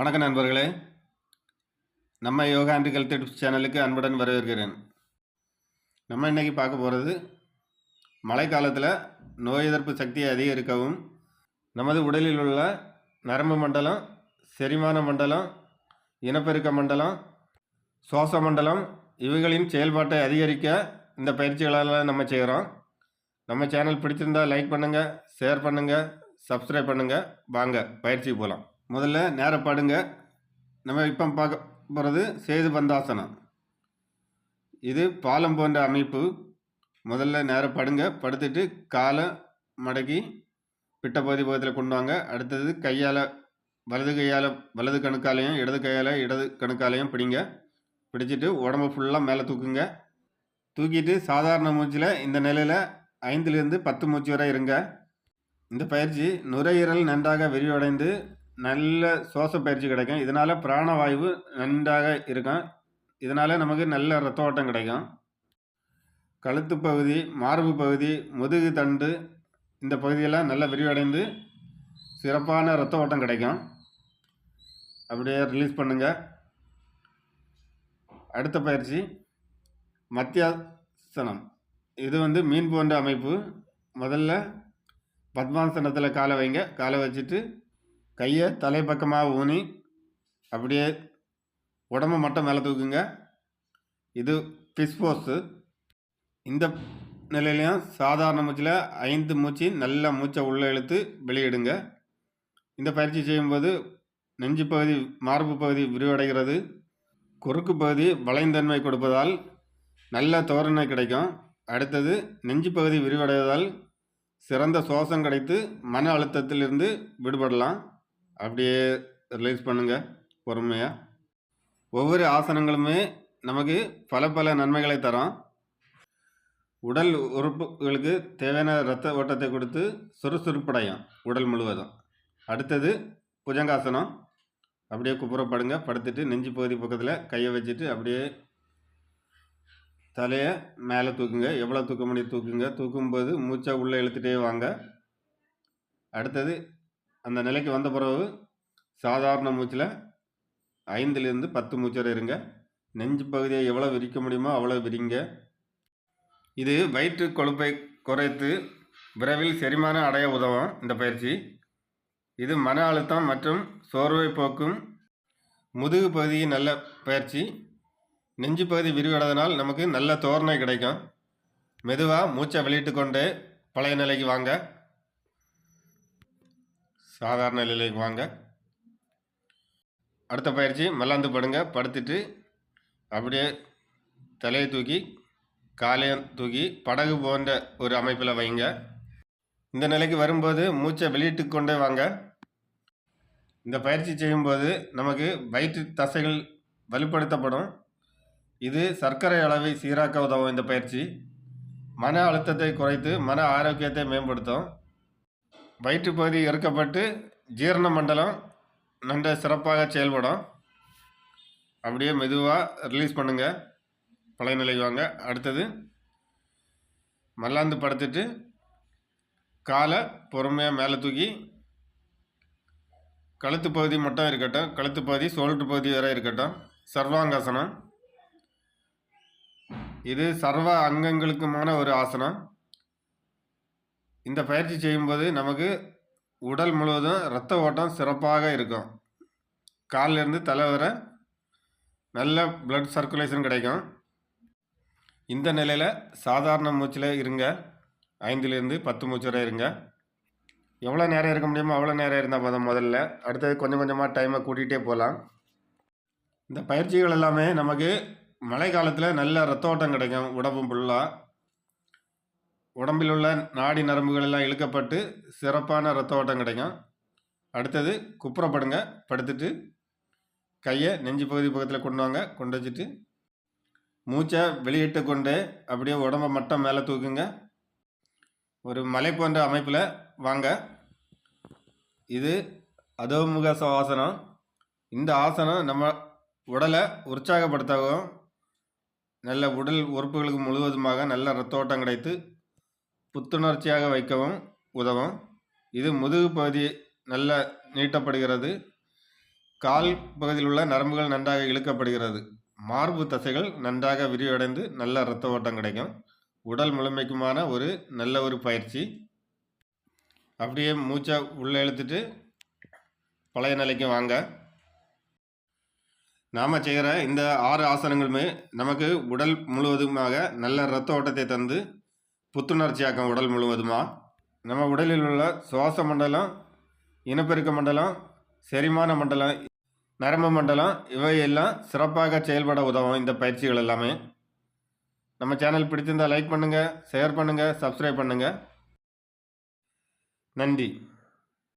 வணக்கம் நண்பர்களே. நம்ம யோகா அண்ட் ஹெல்த் டிப்ஸ் சேனலுக்கு அன்புடன் வரவேற்கிறேன். நம்ம இன்றைக்கி பார்க்க போகிறது மழைக்காலத்தில் நோய் எதிர்ப்பு சக்தியை அதிகரிக்கவும் நமது உடலில் உள்ள நரம்பு மண்டலம் செரிமான மண்டலம் இனப்பெருக்க மண்டலம் சுவாச மண்டலம் இவைகளின் செயல்பாட்டை அதிகரிக்க இந்த பயிற்சிகளெல்லாம் நம்ம செய்கிறோம் நம்ம சேனல் பிடிச்சிருந்தா லைக் பண்ணுங்கள் ஷேர் பண்ணுங்கள் சப்ஸ்கிரைப் பண்ணுங்கள் வாங்க பயிற்சி போகலாம் முதல்ல நேரம் படுங்க. நம்ம இப்போ பார்க்க போகிறது சேது பந்தாசனம். இது பாலம் போன்ற அமைப்பு. முதல்ல நேரம் படுங்க. படுத்துட்டு காலை மடக்கி பிட்ட பகுதி பக்கத்தில் கொண்டு வாங்க. அடுத்தது கையால் வலது கையால் வலது கணுக்காலையும் இடது கையால் இடது கணுக்காலையும் பிடிங்க. பிடிச்சிட்டு உடம்பு ஃபுல்லாக மேலே தூக்குங்க. தூக்கிட்டு சாதாரண மூச்சில் இந்த நிலையில் ஐந்துலேருந்து பத்து மூச்சு வரை இருங்க. இந்த பயிற்சி நுரையீரல் நன்றாக விரிவடைந்து நல்ல சுவாச பயிற்சி கிடைக்கும். இதனால் பிராணவாயு நன்றாக இருக்கும். இதனால் நமக்கு நல்ல ரத்த ஓட்டம் கிடைக்கும். கழுத்து பகுதி மார்பு பகுதி முதுகு தண்டு இந்த பகுதியெல்லாம் நல்லா விரிவடைந்து சிறப்பான ரத்த ஓட்டம் கிடைக்கும். அப்படியே ரிலீஸ் பண்ணுங்கள் அடுத்த பயிற்சி மத்தியாசனம். இது வந்து மீன் போன்ற அமைப்பு. முதல்ல பத்மாசனத்தில் காலை வைங்க. காலை வச்சுட்டு கையை தலைப்பக்கமாக ஊனி அப்படியே உடம்பு மட்டும் மேலே தூக்குங்க. இது ஃபிஷ் போஸு இந்த நிலையிலையும் சாதாரண மூச்சில் ஐந்து மூச்சு நல்ல மூச்சை உள்ளே இழுத்து வெளியிடுங்க. இந்த பயிற்சி செய்யும்போது நெஞ்சு பகுதி மார்பு பகுதி விரிவடைகிறது. குறுக்கு பகுதி வளைந்தன்மை கொடுப்பதால் நல்ல தோரணை கிடைக்கும். அடுத்தது நெஞ்சு பகுதி விரிவடைவதால் சிறந்த சுவாசம் கிடைத்து மன அழுத்தத்திலிருந்து விடுபடலாம். அப்படியே ரிலீஸ் பண்ணுங்கள் பொறுமையாக ஒவ்வொரு ஆசனங்களுமே நமக்கு பல பல நன்மைகளை தரும். உடல் உறுப்புகளுக்கு தேவையான இரத்த ஓட்டத்தை கொடுத்து சுறுசுறுப்படையும் உடல் முழுவதும். அடுத்தது புஜங்காசனம். அப்படியே குப்புறப்படுங்க படுத்துட்டு நெஞ்சு பகுதி பக்கத்தில் கையை வச்சுட்டு அப்படியே தலையை மேலே தூக்குங்க எவ்வளோ தூக்க முடியும் தூக்குங்க. தூக்கும்போது மூச்சை உள்ளே இழுத்துட்டே வாங்க. அடுத்தது அந்த நிலைக்கு வந்த பிறகு சாதாரண மூச்சில் ஐந்துலேருந்து பத்து மூச்சு வரை இருங்க. நெஞ்சு பகுதியை எவ்வளோ விரிக்க முடியுமோ அவ்வளோ விரிங்க. இது வயிற்று கொழுப்பை குறைத்து விரைவில் செரிமானம் அடைய உதவும் இந்த பயிற்சி. இது மன அழுத்தம் மற்றும் சோர்வை போக்கும் முதுகு பகுதியின் நல்ல பயிற்சி. நெஞ்சு பகுதி விரிவடைவதனால் நமக்கு நல்ல தோரணை கிடைக்கும். மெதுவாக மூச்சை வெளியிட்டு கொண்டு பழைய நிலைக்கு வாங்க. சாதாரண நிலைக்கு வாங்க. அடுத்த பயிற்சி மல்லாந்து படுங்க படுத்துட்டு அப்படியே தலையை தூக்கி காலையும் தூக்கி படகு போன்ற ஒரு அமைப்பில் வைங்க. இந்த நிலைக்கு வரும்போது மூச்சை வெளியிட்டு கொண்டே வாங்க. இந்த பயிற்சி செய்யும்போது நமக்கு வயிற்று தசைகள் வலுப்படுத்தப்படும். இது சர்க்கரை அளவை சீராக்க உதவும் இந்த பயிற்சி. மன அழுத்தத்தை குறைத்து மன ஆரோக்கியத்தை மேம்படுத்தும். வயிற்று பகுதி இறுக்கப்பட்டு ஜீரண மண்டலம் நல்ல சிறப்பாக செயல்படும். அப்படியே மெதுவாக ரிலீஸ் பண்ணுங்கள் பழைய நிலைக்கு வாங்க. அடுத்தது மல்லாந்து படுத்துட்டு காலை பொறுமையாக மேலே தூக்கி கழுத்து பகுதி மட்டும் இருக்கட்டும். கழுத்து பகுதி சோல்ட்ரு பகுதி வரை இருக்கட்டும். சர்வாங்காசனம். இது சர்வ அங்கங்களுக்குமான ஒரு ஆசனம். இந்த பயிற்சி செய்யும்போது நமக்கு உடல் முழுவதும் இரத்த ஓட்டம் சிறப்பாக இருக்கும். காலிலேருந்து தலை வர நல்ல பிளட் சர்க்குலேஷன் கிடைக்கும். இந்த நிலையில் சாதாரண மூச்சில் இருங்க. ஐந்துலேருந்து பத்து மூச்சு வரை இருங்க. எவ்வளோ நேரம் இருக்க முடியுமோ அவ்வளோ நேரம் இருந்தால் போதும் முதல்ல. அடுத்தது கொஞ்சம் கொஞ்சமாக டைமை கூட்டிகிட்டே போகலாம். இந்த பயிற்சிகள் எல்லாமே நமக்கு மழை காலத்தில் நல்ல ரத்த ஓட்டம் கிடைக்கும். உடம்பு ஃபுல்லாக உடம்பில் உள்ள நாடி நரம்புகள் எல்லாம் இழுக்கப்பட்டு சிறப்பான ரத்த ஓட்டம் கிடைக்கும். அடுத்தது குப்புறப்படுங்க. படுத்துட்டு கையை நெஞ்சு பகுதி பக்கத்தில் கொண்டு வாங்க. கொண்டு வச்சுட்டு மூச்சை வெளியிட்டு கொண்டு அப்படியே உடம்பை மட்டும் மேலே தூக்குங்க. ஒரு மலை போன்ற அமைப்பில் வாங்க. இது அதோமுக ஆசனம் இந்த ஆசனம் நம்ம உடலை உற்சாகப்படுத்தவும் நல்ல உடல் உறுப்புகளுக்கு முழுவதுமாக நல்ல ரத்த ஓட்டம் கிடைத்து புத்துணர்ச்சியாக வைக்கவும் உதவும். இது முதுகு பகுதி நல்ல நீட்டப்படுகிறது. கால் பகுதியில் உள்ள நரம்புகள் நன்றாக இழுக்கப்படுகிறது. மார்பு தசைகள் நன்றாக விரிவடைந்து நல்ல இரத்த ஓட்டம் கிடைக்கும். உடல் முழுமைக்குமான ஒரு நல்ல ஒரு பயிற்சி. அப்படியே மூச்சை உள்ளே இழுத்துட்டு பழைய நிலைக்கு வாங்க. நாம் செய்கிற இந்த ஆறு ஆசனங்களுமே நமக்கு உடல் முழுவதுமாக நல்ல இரத்த ஓட்டத்தை தந்து புத்துணர்ச்சியாக்கும் உடல் முழுவதுமா? நம்ம உடலில் உள்ள சுவாச மண்டலம் இனப்பெருக்க மண்டலம் செரிமான மண்டலம் நரம்பு மண்டலம் இவையெல்லாம் சிறப்பாக செயல்பட உதவும் இந்த பயிற்சிகள் எல்லாமே. நம்ம சேனல் பிடிச்சிருந்தா லைக் பண்ணுங்கள் ஷேர் பண்ணுங்கள் சப்ஸ்கிரைப் பண்ணுங்கள் நன்றி.